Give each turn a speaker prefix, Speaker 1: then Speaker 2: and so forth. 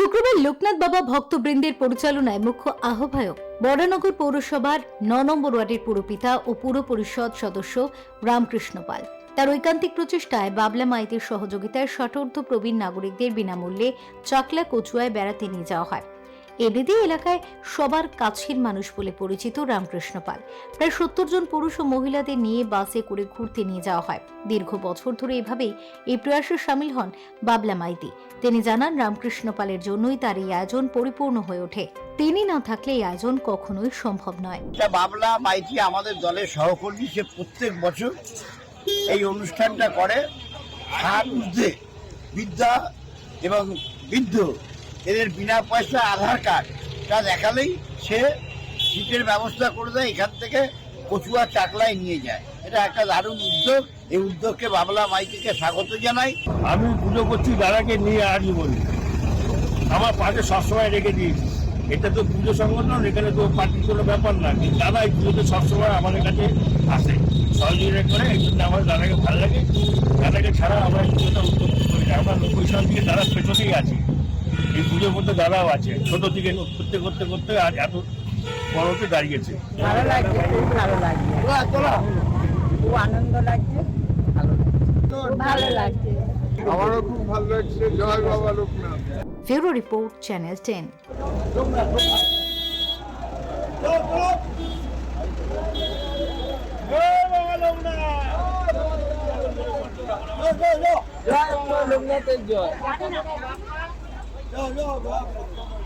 Speaker 1: শুক্রবার লোকনাথ বাবা ভক্তবৃন্দের পরিচালনায় মুখ্য আহ্বায়ক বরানগর পৌরসভার ন নম্বর ওয়ার্ডের পুরপিতা ও পুর পরিষদ সদস্য রামকৃষ্ণ পাল। তার ঐকান্তিক প্রচেষ্টায় বাবলা মাইতির সহযোগিতায় ষাটোর্ধ প্রবীণ নাগরিকদের বিনামূল্যে চাকলা কচুয়ায় বেড়াতে নিয়ে যাওয়া হয়। এদিদি এলাকায় সবার কাছের মানুষ বলে পরিচিত রামকৃষ্ণ পাল। প্রায় সত্তর জন পুরুষ ও মহিলাদের নিয়ে বাসে করে ঘুরতে নিয়ে যাওয়া হয়। দীর্ঘ বছর ধরে এভাবেই এই প্রয়াসে সামিল হন বাবলা মাইতি। তিনি জানান, রামকৃষ্ণ পালের জন্যই তার এই আয়োজন পরিপূর্ণ হয়ে ওঠে। তিনি না থাকলে এই আয়োজন কখনোই সম্ভব নয়।
Speaker 2: বাবলা মাইতি আমাদের দলের সহকর্মী, সে প্রত্যেক বছর এই অনুষ্ঠানটা করে। বিদ্যা এবং বৃদ্ধ এদের বিনা পয়সা আধার কার্ডটা দেখালেই সে সিটের ব্যবস্থা করে দেয়, এখান থেকে কচুয়া চাকলায় নিয়ে যায়। এটা একটা দারুণ উদ্যোগ। এই উদ্যোগকে বাবলা মাইতিকে স্বাগত জানাই।
Speaker 3: আমি পুজো করছি দাদাকে নিয়ে আসি বলি। আমার পাশে সবসময় রেখে দিয়েছি এটা তো পুজো সংগঠন এখানে তো পার্টির কোনো ব্যাপার না। দাদা এই পুজোতে সবসময় আমাদের কাছে আসে। সহযোগিতা করে, এই জন্য আমার দাদাকে ভালো লাগে। দাদাকে ছাড়া আমরা পুজোটা উদ্যোগ করি আমরা নব্বই থেকে দাদার পেছনেই আছি। এই পুজোর মধ্যে দাদাও আছে ছোট থেকে করতে করতে করতে আজ এত বড়তে দাঁড়িয়েছে।
Speaker 4: ভালো লাগছে খুব ভালো লাগছে। খুব আনন্দ লাগছে ভালো লাগছে। ভালো লাগছে।
Speaker 5: আমারও খুব ভালো লাগছে জয় বাবা লোকনাথ।
Speaker 1: ফেরো রিপোর্ট চ্যানেল টেন।
Speaker 4: লোকনাথের জয়। Yok yok.